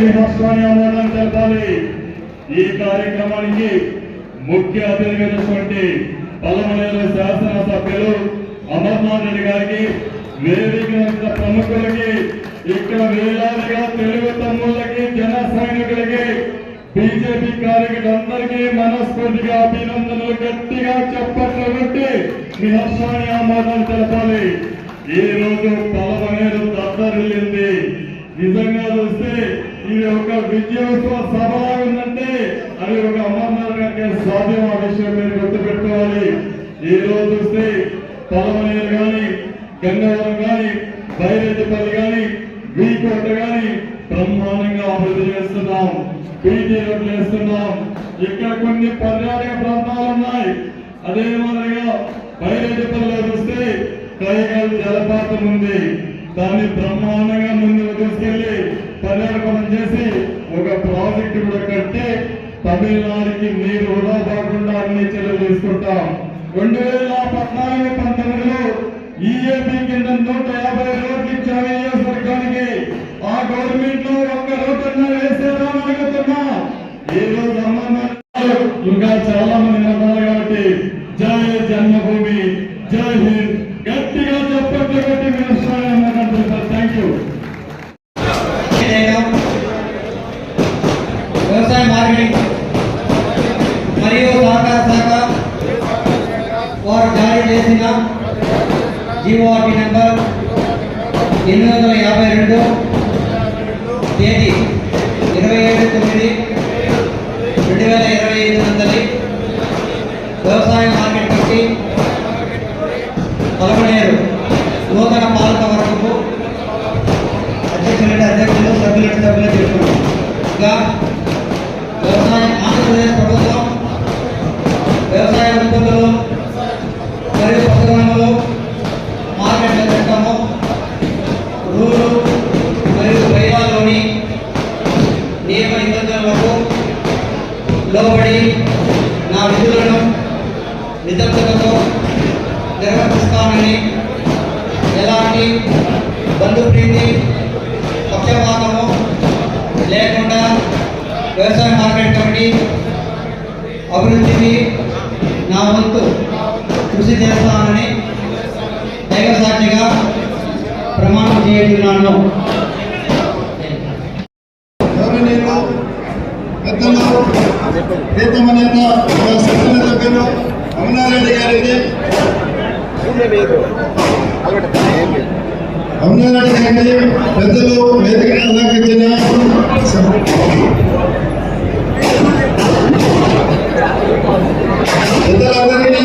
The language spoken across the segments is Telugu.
మీ హర్షాన్ని ఆమోదం తెలపాలి. ఈ కార్యక్రమానికి ముఖ్య అతిథిగా ఉన్నటువంటి శాసనసభ్యులు అమర్నాథ్ రెడ్డి గారికి వేదిక ప్రముఖులకి ఇక్కడ వేలాదిగా తెలుగు తమ్ముళ్ళకి జన సైనికులకి బీజేపీ కార్యకర్తలందరికీ మనస్ఫూర్తిగా అభినందనలు గట్టిగా చెప్పట్లు పెట్టి మీ హర్షాన్ని ఆమోదం తెలపాలి. ఈ రోజు పలమనేరు దద్దరిల్లింది. నిజంగా చూస్తే ఇది ఒక విద్యోత్సవ సభ ఉందంటే అది ఒక అమర్నాథ్ గారికి సాధ్యం ఆ విషయం మీరు గుర్తుపెట్టుకోవాలి. ఈ రోజు చూస్తే పొలమనేరు కానీ గంగవరం కానీ బైరెడ్డిపల్లి కానీ వీకోట కానీ బ్రహ్మాండంగా అభివృద్ధి చేస్తున్నాం. బీటీ రోడ్లు వేస్తున్నాం. ఇక్కడ కొన్ని పర్యాటక ప్రాంతాలు ఉన్నాయి. అదే మాదిరిగా బైరెడ్డిపల్లిలో చూస్తే కైగల్ జలపాతం ఉంది. దాన్ని బ్రహ్మాండంగా ముందుకు తీసుకెళ్ళి పర్యాటకం చేసి ఒక ప్రాజెక్టు కూడా కట్టి తమిళనాడుకి నీరు వృధా కాకుండా అన్ని చర్యలు తీసుకుంటాం. రెండు వేల పద్నాలుగు పంతొమ్మిదిలో ఈఏపీ కింద నూట యాభై రోడ్లు ఇచ్చారు ఈ ఆ గవర్నమెంట్లో ఒక్క రోడ్డు వేసేదా అడుగుతున్నా. ఈ రోజు అమర్నాథ్ ఇంకా చాలా మంది ఉన్నారు కాబట్టి జై జన్మభూమి జై హింద్ గట్టిగా చెప్పట్లు కొట్టి మీరు థ్యాంక్ యూ నేను మరియు సహకార శాఖ వారు జారీ చేసిన జీఓఆర్టీ నెంబర్ ఎనిమిది వందల యాభై రెండు తేదీ ఇరవై ఏడు తొమ్మిది లోబడి నా విధులను నిబద్ధతతో నిర్వర్తిస్తానని ఎలాంటి బంధుప్రీతి పక్షపాతము లేకుండా వ్యవసాయ మార్కెట్ కమిటీ అభివృద్ధికి నా వంతు కృషి చేస్తానని దైవ సాక్షిగా ప్రమాణం చేయుచున్నాను. పెద్దలు ప్రీతమ నేత మన శాసన సభ్యులు అమరారెడ్డి గారికి అమరారెడ్డి గారికి పెద్దలు వేదిక అలంకరించిన పెద్దలందరికీ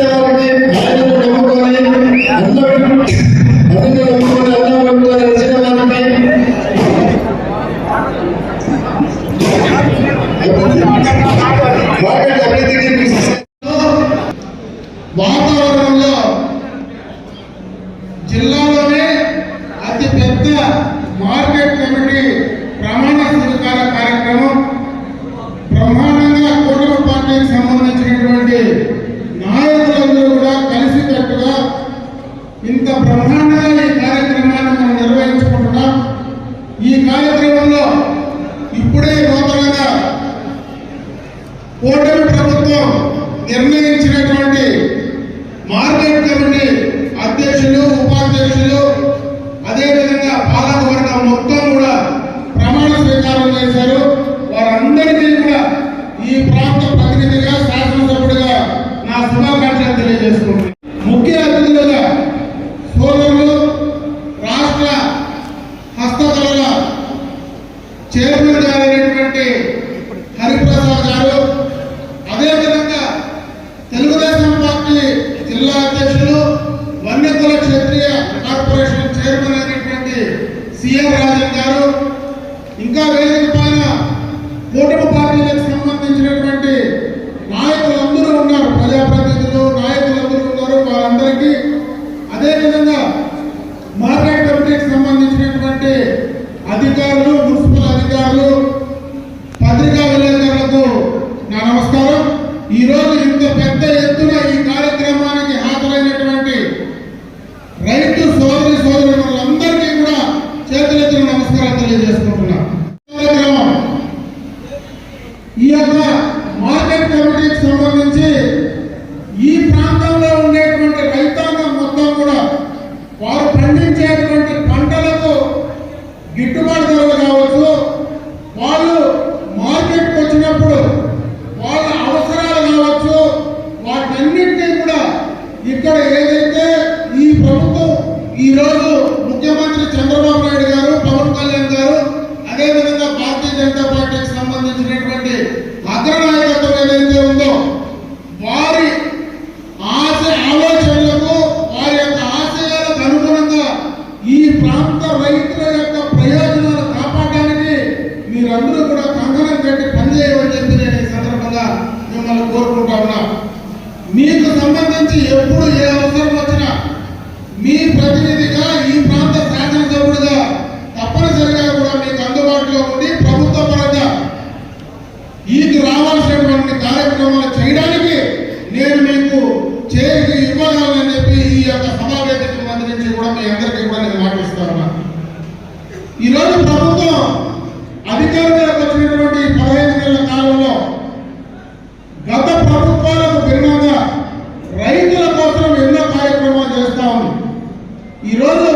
మార్కెట్ కమిటీ ప్రమాణ స్వీకార కార్యక్రమం బ్రహ్మాండంగా కూటమి పార్టీకి సంబంధించినటువంటి నాయకులందరూ కూడా కలిసికట్టుగా ఇంత బ్రహ్మాండంగా ఈ కార్యక్రమాన్ని మనం నిర్వహించుకుంటున్నాం. ఈ కార్యక్రమంలో ఇప్పుడే నూతనంగా కూటమి ప్రభుత్వం నిర్ణయించినటువంటి మార్కెట్ కమిటీ అధ్యక్షులు ఉపాధ్యక్షులు అదేవిధంగా పాలకవర్గం మొత్తం కూడా ప్రమాణ స్వీకారం చేశారు. వారందరికీ కూడా ఈ ప్రాంత ప్రతినిధిగా శాసనసభ్యుడిగా నా శుభాకాంక్షలు తెలియజేసుకుంటున్నాను. చేరికి ఇవ్వగలని చెప్పి ఈ యొక్క సమావేశం మంత్రించి కూడా మీ అందరికీ కూడా నేను మాట్లాడుస్తాను ఈరోజు ప్రభుత్వం అధికారంలోకి వచ్చినటువంటి పదహైదు నెలల కాలంలో గత ప్రభుత్వాలకు భిన్నంగా రైతుల కోసం ఎన్నో కార్యక్రమాలు చేస్తా ఉంది. ఈరోజు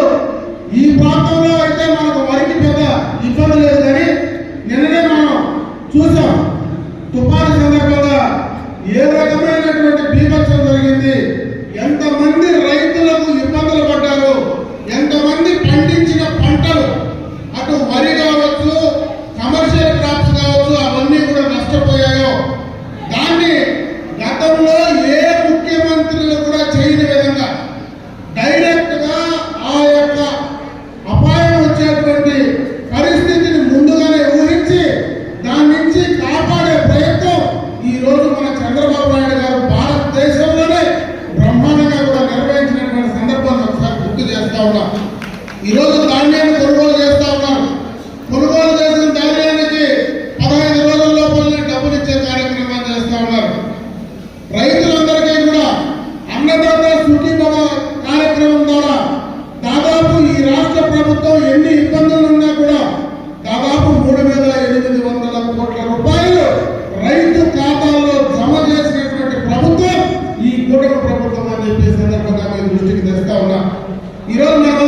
ఈ ప్రాంతంలో అయితే మనకు వరికి పెద్ద ఇబ్బంది లేదు కానీ నిన్ననే మనం చూసాం. জন্য ఈరోజు మేము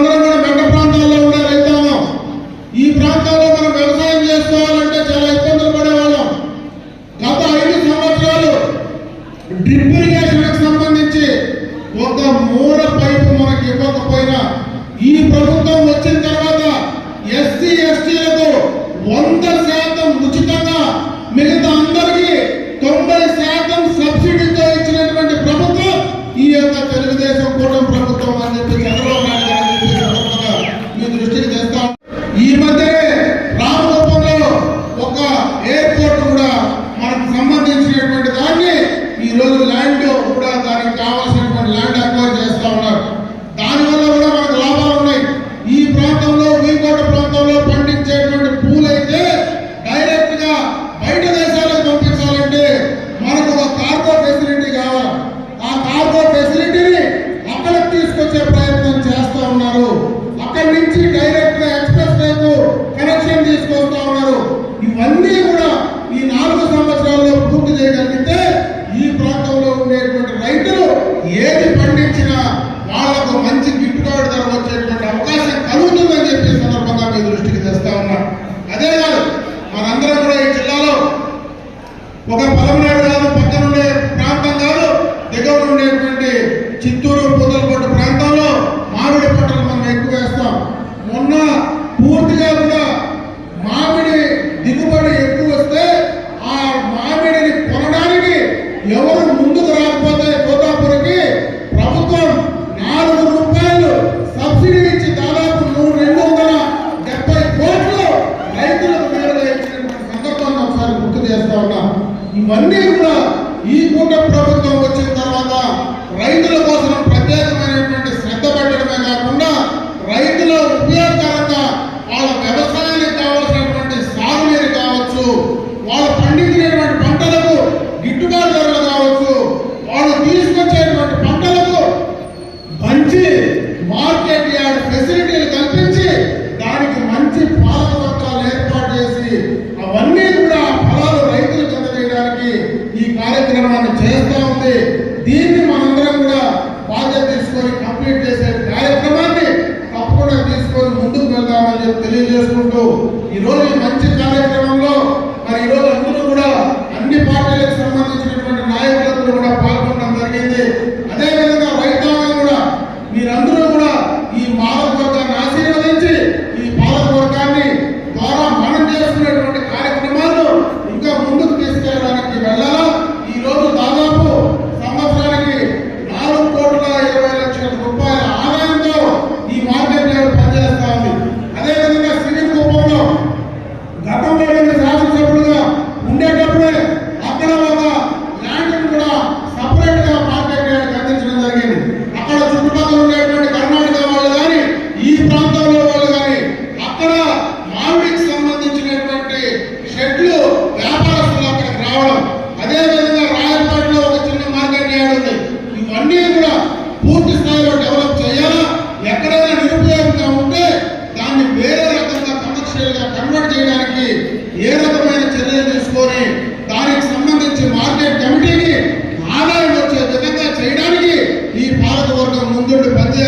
చేసుకుంటూ ఈరోజు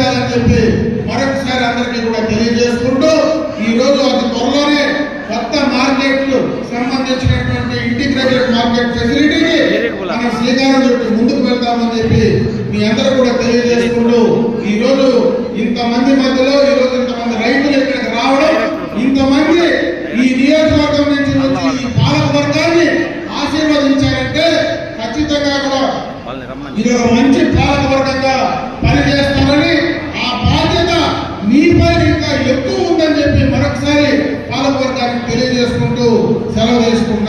చేయాలని చెప్పి మరొకసారి అందరికీ కూడా తెలియజేసుకుంటూ ఈ రోజు అతి త్వరలోనే కొత్త మార్కెట్లు సంబంధించినటువంటి ఇంటిగ్రేటెడ్ మార్కెట్ ఫెసిలిటీని మనం శ్రీకారం చుట్టూ ముందుకు వెళ్తామని చెప్పి మీ అందరూ కూడా తెలియజేసుకుంటూ ఈ రోజు ఇంతమంది మధ్యలో ఈ రోజు ఇంతమంది రైతులు ఇక్కడికి రావడం ఇంతమంది ఈ నియోజకవర్గం నుంచి వచ్చి ఈ పాలకవర్గాన్ని ఆశీర్వదించారంటే ఖచ్చితంగా కూడా ఇది మంచి చేసుకుంటూ సెలవు తీసుకుంటాం